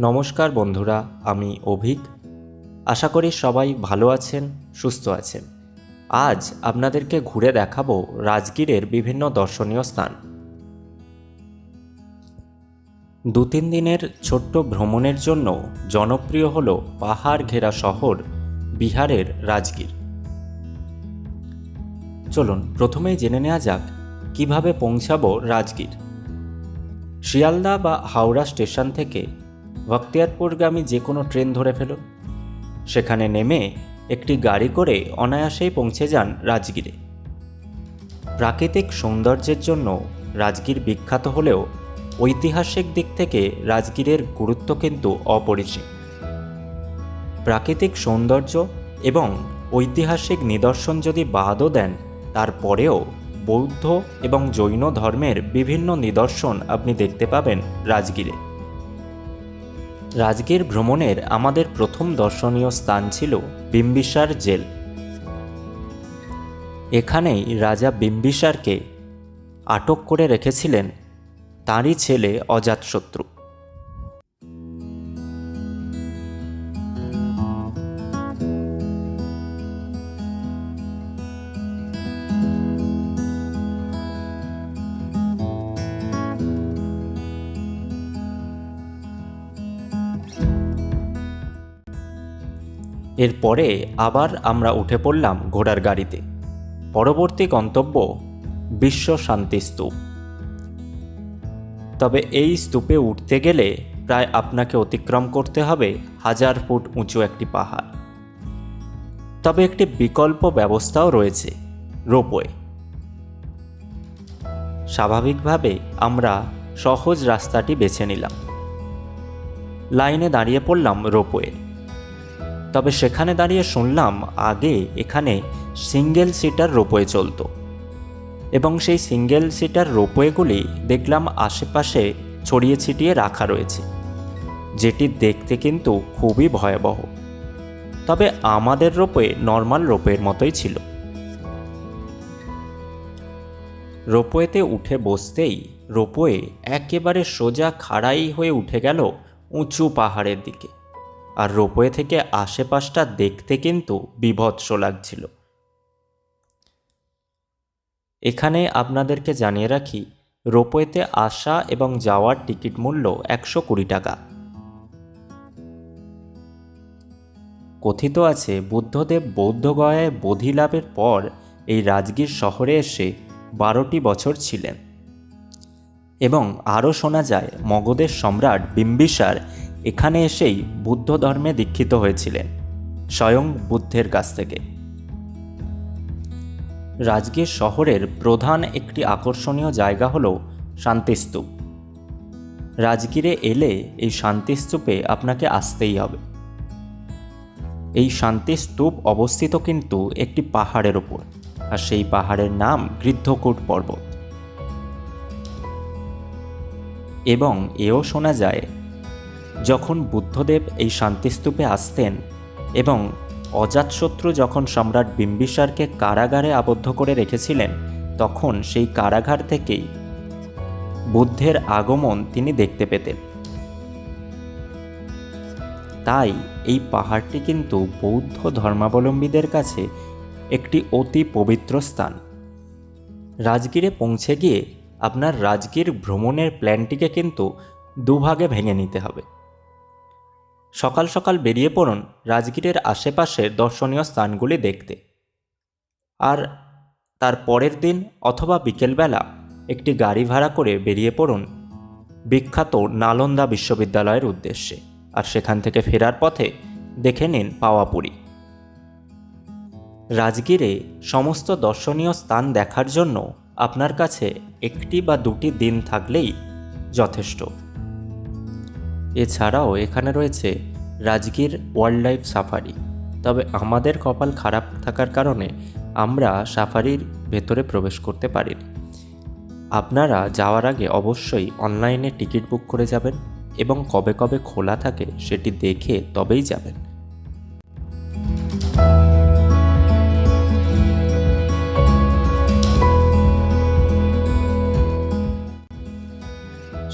নমস্কার বন্ধুরা, আমি অভিক। আশা করি সবাই ভালো আছেন, সুস্থ আছেন। আজ আপনাদেরকে ঘুরে দেখাবো রাজগীরের বিভিন্ন দর্শনীয় স্থান। দু তিন দিনের ছোট্ট ভ্রমণের জন্য জনপ্রিয় হল পাহাড় ঘেরা শহর বিহারের রাজগীর। চলুন, প্রথমেই জেনে নেওয়া যাক, কীভাবে পৌঁছাবো রাজগীর। শিয়ালদা বা হাওড়া স্টেশন থেকে বখতিয়ারপুরগামী যে কোনো ট্রেন ধরে ফেলুন সেখানে নেমে একটি গাড়ি করে অনায়াসেই পৌঁছে যান রাজগীরে। প্রাকৃতিক সৌন্দর্যের জন্য রাজগীর বিখ্যাত হলেও ঐতিহাসিক দিক থেকে রাজগীরের গুরুত্ব কিন্তু অপরিসীম। প্রাকৃতিক সৌন্দর্য এবং ঐতিহাসিক নিদর্শন যদি বাদও দেন, তারপরেও বৌদ্ধ এবং জৈন ধর্মের বিভিন্ন নিদর্শন আপনি দেখতে পাবেন রাজগীরে। রাজগীর ভ্রমণের আমাদের প্রথম দর্শনীয় স্থান ছিল বিম্বিসার জেল। এখানেই রাজা বিম্বিসারকে আটক করে রেখেছিলেন। তাঁরই ছেলে অজাতশত্রু। এরপরে আবার আমরা উঠে পড়লাম ঘোড়ার গাড়িতে। পরবর্তী গন্তব্য বিশ্ব শান্তি স্তূপ। তবে এই স্তূপে উঠতে গেলে প্রায় আপনাকে অতিক্রম করতে হবে হাজার ফুট উঁচু একটি পাহাড়। তবে একটি বিকল্প ব্যবস্থাও রয়েছে, রোপওয়ে। স্বাভাবিকভাবে আমরা সহজ রাস্তাটি বেছে নিলাম। লাইনে দাঁড়িয়ে পড়লাম রোপওয়ে তবে সেখানে দাঁড়িয়ে শুনলাম আগে এখানে সিঙ্গেল সিটার রোপওয়ে চলতো। এবং সেই সিঙ্গেল সিটার রোপওয়েগুলি দেখলাম আশেপাশে ছড়িয়ে ছিটিয়ে রাখা রয়েছে, যেটি দেখতে কিন্তু খুবই ভয়াবহ। তবে আমাদের রোপওয়ে নর্মাল রোপওয়ের মতোই ছিল। রোপওয়েতে উঠে বসতেই রোপওয়ে একেবারে সোজা খাড়াই হয়ে উঠে গেল উঁচু পাহাড়ের দিকে। আর রোপওয়ে থেকে আশেপাশটা দেখতে কিন্তু বিভৎস লাগছিল। এখানে আপনাদেরকে জানিয়ে রাখি, রোপওয়েতে আসা এবং যাওয়ার টিকিট মূল্য একশো কুড়ি টাকা। কথিত আছে, বুদ্ধদেব বৌদ্ধগয়ায় বোধি লাভের পর এই রাজগীর শহরে এসে বারোটি বছর ছিলেন। এবং আরও শোনা যায়, মগধের সম্রাট বিম্বিসার এখানে এসেই বুদ্ধ ধর্মে দীক্ষিত হয়েছিলেন, স্বয়ং বুদ্ধের কাছ থেকে। রাজগীর শহরের প্রধান একটি আকর্ষণীয় জায়গা হল শান্তিস্তূপ। রাজগীরে এলে এই শান্তিস্তূপে আপনাকে আসতেই হবে। এই শান্তিস্তূপ অবস্থিত কিন্তু একটি পাহাড়ের ওপর আর সেই পাহাড়ের নাম গৃদ্ধকূট পর্বত। এবং এও শোনা যায়, যখন বুদ্ধদেব এই শান্তিস্তূপে আসতেন এবং অজাতশত্রু যখন সম্রাট বিম্বিসারকে কারাগারে আবদ্ধ করে রেখেছিলেন, তখন সেই কারাগার থেকেই বুদ্ধের আগমন তিনি দেখতে পেতেন। তাই এই পাহাড়টি কিন্তু বৌদ্ধ ধর্মাবলম্বীদের কাছে একটি অতি পবিত্র স্থান। রাজগীরে পৌঁছে গিয়ে আপনার রাজগীর ভ্রমণের প্ল্যানটিকে কিন্তু দুভাগে ভেঙে নিতে হবে। সকাল সকাল বেরিয়ে পড়ুন রাজগীরের আশেপাশের দর্শনীয় স্থানগুলি দেখতে। আর তার পরের দিন অথবা বিকেলবেলা একটি গাড়ি ভাড়া করে বেরিয়ে পড়ুন বিখ্যাত নালন্দা বিশ্ববিদ্যালয়ের উদ্দেশ্যে আর সেখান থেকে ফেরার পথে দেখে নিন পাওয়াপুরি। রাজগীরে সমস্ত দর্শনীয় স্থান দেখার জন্য আপনার কাছে একটি বা দুটি দিন থাকলেই যথেষ্ট। এছাড়াও এখানে রয়েছে রাজগীর ওয়াইল্ড লাইফ সাফারি। তবে আমাদের কপাল খারাপ থাকার কারণে আমরা সাফারির ভেতরে প্রবেশ করতে পারিনি। আপনারা যাওয়ার আগে অবশ্যই অনলাইনে টিকিট বুক করে যাবেন এবং কবে কবে খোলা থাকে সেটি দেখে তবেই যাবেন।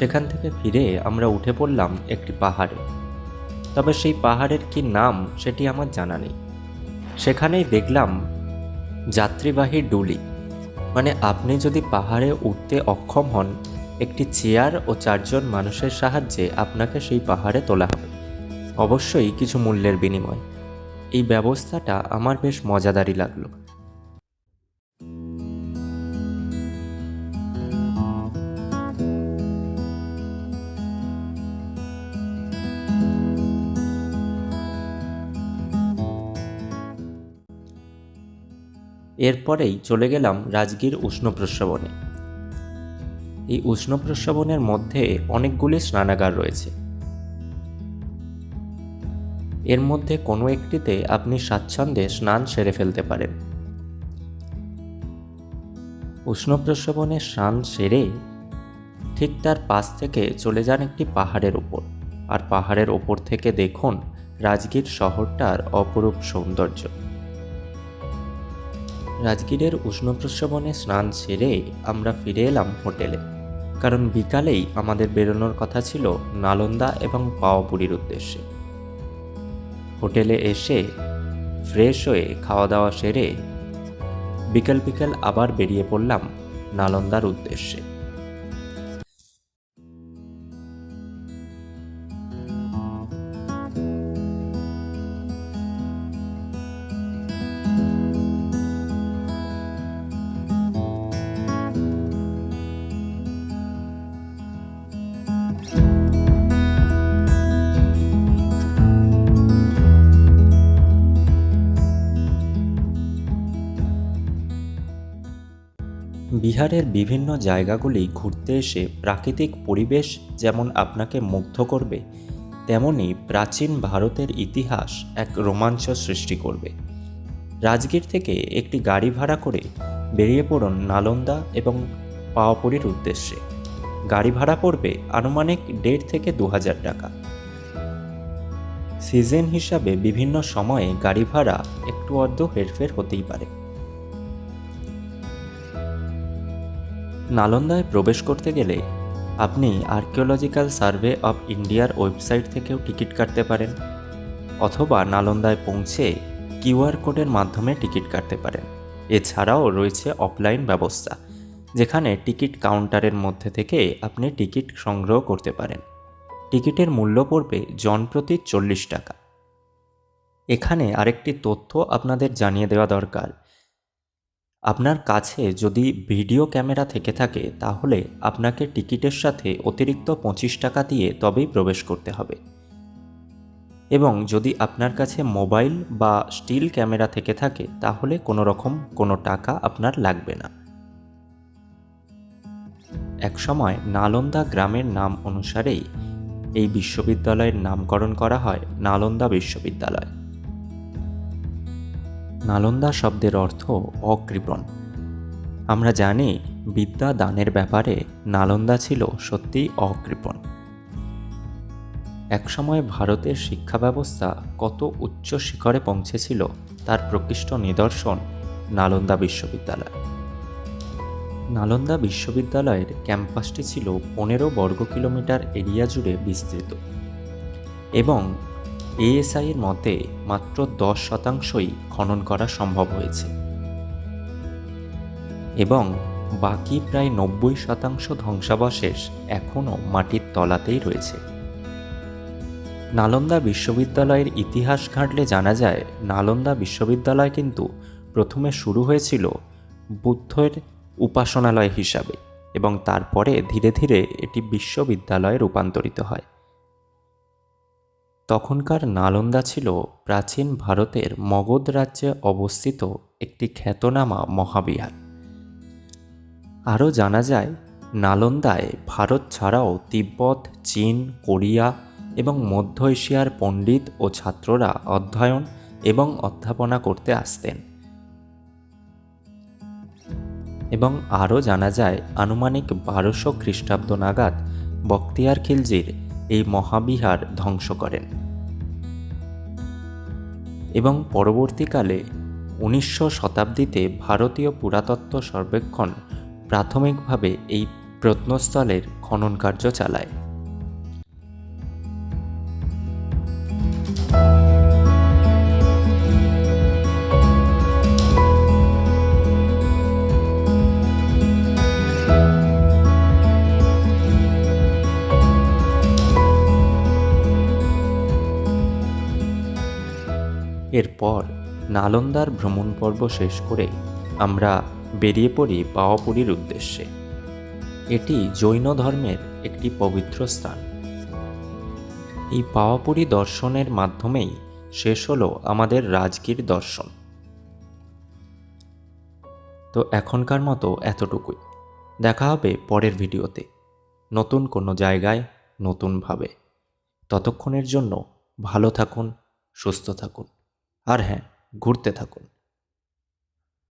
সেখান থেকে ফিরে আমরা উঠে পড়লাম একটি পাহাড়ে। তবে সেই পাহাড়ের কি নাম সেটি আমার জানা নেই। সেখানেই দেখলাম যাত্রীবাহী ডুলি। মানে আপনি যদি পাহাড়ে উঠতে অক্ষম হন, একটি চেয়ার ও চারজন মানুষের সাহায্যে আপনাকে সেই পাহাড়ে তোলা হবে। অবশ্যই কিছু মূল্যের বিনিময়। এই ব্যবস্থাটা আমার বেশ মজাদারই লাগল। এরপরেই চলে গেলাম রাজগীর উষ্ণ প্রস্রবণে। এই উষ্ণ প্রস্রবণের মধ্যে অনেকগুলি স্নানাগার রয়েছে। এর মধ্যে কোনো একটিতে আপনি স্বাচ্ছন্দ্যে স্নান সেরে ফেলতে পারেন। উষ্ণ প্রস্রবণে স্নান সেরে ঠিক তার পাশ থেকে চলে যান একটি পাহাড়ের উপর। আর পাহাড়ের ওপর থেকে দেখুন রাজগীর শহরটার অপরূপ সৌন্দর্য। রাজগীরের উষ্ণ প্রস্রবণে স্নান সেরে আমরা ফিরে এলাম হোটেলে। কারণ বিকালেই আমাদের বেরোনোর কথা ছিল নালন্দা এবং পাওয়াপুরীর উদ্দেশ্যে। হোটেলে এসে ফ্রেশ হয়ে খাওয়া দাওয়া সেরে বিকেল বিকেল আবার বেরিয়ে পড়লাম নালন্দার উদ্দেশ্যে। বিহারের বিভিন্ন জায়গাগুলি ঘুরতে এসে প্রাকৃতিক পরিবেশ যেমন আপনাকে মুগ্ধ করবে, তেমনি প্রাচীন ভারতের ইতিহাস এক রোমাঞ্চ সৃষ্টি করবে। রাজগীর থেকে একটি গাড়ি ভাড়া করে বেরিয়ে পড়ুন নালন্দা এবং পাওয়াপুরীর উদ্দেশ্যে। গাড়ি ভাড়া পড়বে আনুমানিক দেড় থেকে দু হাজার টাকা। সিজন হিসাবে বিভিন্ন সময়ে গাড়ি ভাড়া একটু অর্ধ হেরফের হতেই পারে। নালন্দায় প্রবেশ করতে গেলে আপনি আর্কিওলজিক্যাল সার্ভে অফ ইন্ডিয়ার ওয়েবসাইট থেকেও টিকিট কাটতে পারেন, অথবা নালন্দায় পৌঁছে কিউআর কোডের মাধ্যমে টিকিট কাটতে পারেন। এছাড়াও রয়েছে অফলাইন ব্যবস্থা, যেখানে টিকিট কাউন্টারের মধ্যে থেকে আপনি টিকিট সংগ্রহ করতে পারেন। টিকিটের মূল্য পড়বে জনপ্রতি চল্লিশ টাকা। এখানে আরেকটি তথ্য আপনাদের জানিয়ে দেওয়া দরকার। আপনার কাছে যদি ভিডিও ক্যামেরা থেকে থাকে, তাহলে আপনাকে টিকিটের সাথে অতিরিক্ত পঁচিশ টাকা দিয়ে তবেই প্রবেশ করতে হবে। এবং যদি আপনার কাছে মোবাইল বা স্টিল ক্যামেরা থেকে থাকে, তাহলে কোনো রকম কোনো টাকা আপনার লাগবে না। একসময় নালন্দা গ্রামের নাম অনুসারেই এই বিশ্ববিদ্যালয়ের নামকরণ করা হয় নালন্দা বিশ্ববিদ্যালয়। নালন্দা শব্দের অর্থ অকৃপণ। আমরা জানি বিদ্যা দানের ব্যাপারে নালন্দা ছিল সত্যিই অকৃপণ। একসময় ভারতের শিক্ষা ব্যবস্থা কত উচ্চ শিখরে পৌঁছেছিল তার প্রকৃষ্ট নিদর্শন নালন্দা বিশ্ববিদ্যালয়। নালন্দা বিশ্ববিদ্যালয়ের ক্যাম্পাসটি ছিল পনেরো বর্গ কিলোমিটার এরিয়া জুড়ে বিস্তৃত। এবং এএসআই এর মতে মাত্র দশ শতাংশই খনন করা সম্ভব হয়েছে। এবং বাকি প্রায় নব্বই শতাংশ ধ্বংসাবশেষ এখনও মাটির তলাতেই রয়েছে। নালন্দা বিশ্ববিদ্যালয়ের ইতিহাস ঘাঁটলে জানা যায়, নালন্দা বিশ্ববিদ্যালয় কিন্তু প্রথমে শুরু হয়েছিল বুদ্ধের উপাসনালয় হিসাবে এবং তারপরে ধীরে ধীরে এটি বিশ্ববিদ্যালয়ে রূপান্তরিত হয়। তখনকার নালন্দা ছিল প্রাচীন ভারতের মগধ রাজ্যে অবস্থিত একটি খ্যাতনামা মহাবিহার। আরও জানা যায়, নালন্দায় ভারত ছাড়াও তিব্বত, চীন, কোরিয়া এবং মধ্য এশিয়ার পণ্ডিত ও ছাত্ররা অধ্যয়ন এবং অধ্যাপনা করতে আসতেন। এবং আরও জানা যায়, আনুমানিক বারোশো খ্রিস্টাব্দ নাগাদ বক্তিয়ার খিলজির এই মহাবিহার ধ্বংস করেন। এবং পরবর্তীকালে উনিশশো শতাব্দীতে ভারতীয় পুরাতত্ত্ব সর্বেক্ষণ প্রাথমিকভাবে এই প্রত্নস্থলের খনন কার্য চালায়। এরপর নালন্দার ভ্রমণ পর্ব শেষ করে আমরা বেরিয়ে পড়ি পাওয়াপুরীর উদ্দেশ্যে। এটি জৈন ধর্মের একটি পবিত্র স্থান। এই পাওয়াপুরী দর্শনের মাধ্যমেই শেষ হলো আমাদের রাজগীর দর্শন। তো এখনকার মতো এতটুকুই। দেখা হবে পরের ভিডিওতে। নতুন কোনো জায়গায়, নতুনভাবে। ততক্ষণের জন্য ভালো থাকুন, সুস্থ থাকুন। আর হ্যাঁ ঘুরতে থাকুন